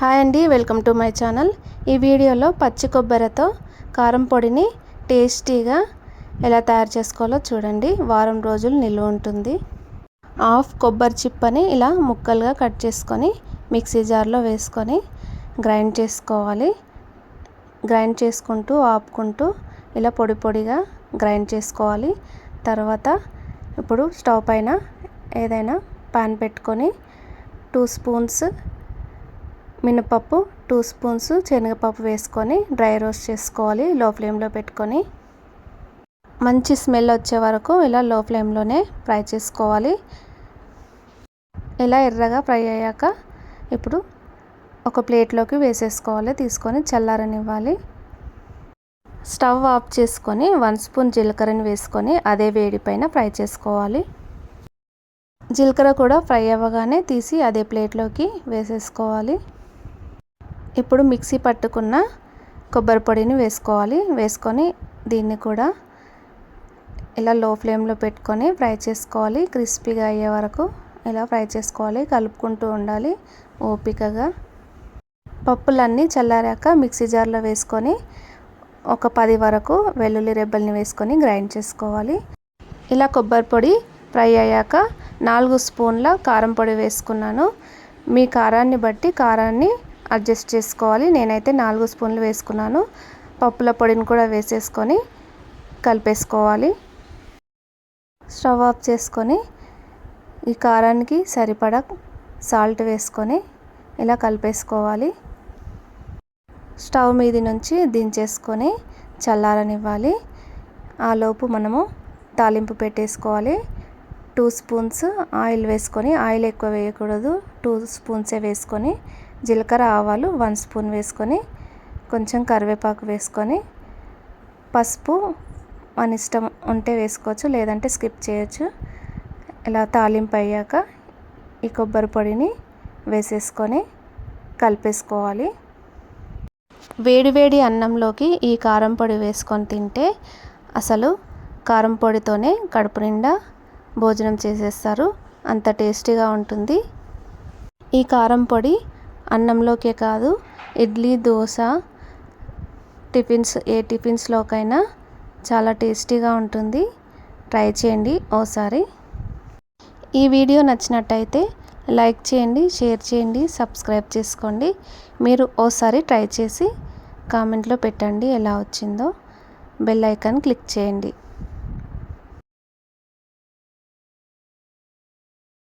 Hi అండి welcome to my channel. ఈ వీడియోలో పచ్చి కొబ్బరితో కారం పొడిని టేస్టీగా ఎలా తయారు చేసుకోవాలో చూడండి. వారం రోజులు నిల్వ ఉంటుంది. హాఫ్ కొబ్బరి చిప్పని ఇలా ముక్కలుగా కట్ చేసుకొని మిక్సీ జార్లో వేసుకొని గ్రైండ్ చేసుకోవాలి. గ్రైండ్ చేసుకుంటూ ఆపుకుంటూ ఇలా పొడి పొడిగా గ్రైండ్ చేసుకోవాలి. తర్వాత ఇప్పుడు స్టవ్ పైన ఏదైనా పాన్ పెట్టుకొని టూ స్పూన్స్ మినపప్పు టూ స్పూన్స్ శనగపప్పు వేసుకొని డ్రై రోస్ట్ చేసుకోవాలి లో ఫ్లేమ్లో పెట్టుకొని. మంచి స్మెల్ వచ్చే వరకు ఇలా లో ఫ్లేమ్లోనే ఫ్రై చేసుకోవాలి. ఇలా ఎర్రగా ఫ్రై అయ్యాక ఇప్పుడు ఒక ప్లేట్లోకి వేసేసుకోవాలి తీసుకొని చల్లారనివ్వాలి. స్టవ్ ఆఫ్ చేసుకొని వన్ స్పూన్ జీలకర్రని వేసుకొని అదే వేడి పైన ఫ్రై చేసుకోవాలి. జీలకర్ర కూడా ఫ్రై అవ్వగానే తీసి అదే ప్లేట్లోకి వేసేసుకోవాలి. ఇప్పుడు మిక్సీ పట్టుకున్న కొబ్బరి పొడిని వేసుకోవాలి. వేసుకొని దీన్ని కూడా ఇలా లో ఫ్లేమ్లో పెట్టుకొని ఫ్రై చేసుకోవాలి. క్రిస్పీగా అయ్యే వరకు ఇలా ఫ్రై చేసుకోవాలి. కలుపుకుంటూ ఉండాలి ఓపికగా. పప్పులన్నీ చల్లారాక మిక్సీ జార్లో వేసుకొని ఒక పది వరకు వెల్లుల్లి రెబ్బల్ని వేసుకొని గ్రైండ్ చేసుకోవాలి. ఇలా కొబ్బరి పొడి ఫ్రై అయ్యాక నాలుగు స్పూన్ల కారం పొడి వేసుకున్నాను. మీ కారాన్ని బట్టి కారాన్ని అడ్జస్ట్ చేసుకోవాలి. నేనైతే నాలుగు స్పూన్లు వేసుకున్నాను. పప్పుల పొడిని కూడా వేసేసుకొని కలిపేసుకోవాలి. స్టవ్ ఆఫ్ చేసుకొని ఈ కారానికి సరిపడా సాల్ట్ వేసుకొని ఇలా కలిపేసుకోవాలి. స్టవ్ మీది నుంచి దించేసుకొని చల్లారనివ్వాలి. ఆలోపు మనము తాలింపు పెట్టేసుకోవాలి. టూ స్పూన్స్ ఆయిల్ వేసుకొని ఆయిల్ ఎక్కువ వేయకూడదు. టూ స్పూన్సే వేసుకొని జీలకర్ర ఆవాలు వన్ స్పూన్ వేసుకొని కొంచెం కరివేపాకు వేసుకొని పసుపు మన ఇష్టం ఉంటే వేసుకోవచ్చు లేదంటే స్కిప్ చేయొచ్చు. ఇలా తాలింపు అయ్యాక ఈ కొబ్బరి పొడిని వేసేసుకొని కలిపేసుకోవాలి. వేడివేడి అన్నంలోకి ఈ కారం పొడి వేసుకొని తింటే అసలు కారం పొడితోనే కడుపు నిండా భోజనం చేసేస్తారు. అంత టేస్టీగా ఉంటుంది. ఈ కారం పొడి అన్నంలోకే కాదు ఇడ్లీ దోశ టిఫిన్స్ ఏ టిఫిన్స్లోకైనా చాలా టేస్టీగా ఉంటుంది. ట్రై చేయండి ఓసారి. ఈ వీడియో నచ్చినట్టయితే లైక్ చేయండి షేర్ చేయండి సబ్స్క్రైబ్ చేసుకోండి. మీరు ఓసారి ట్రై చేసి కామెంట్లో పెట్టండి ఎలా వచ్చిందో. బెల్ ఐకాన్ క్లిక్ చేయండి.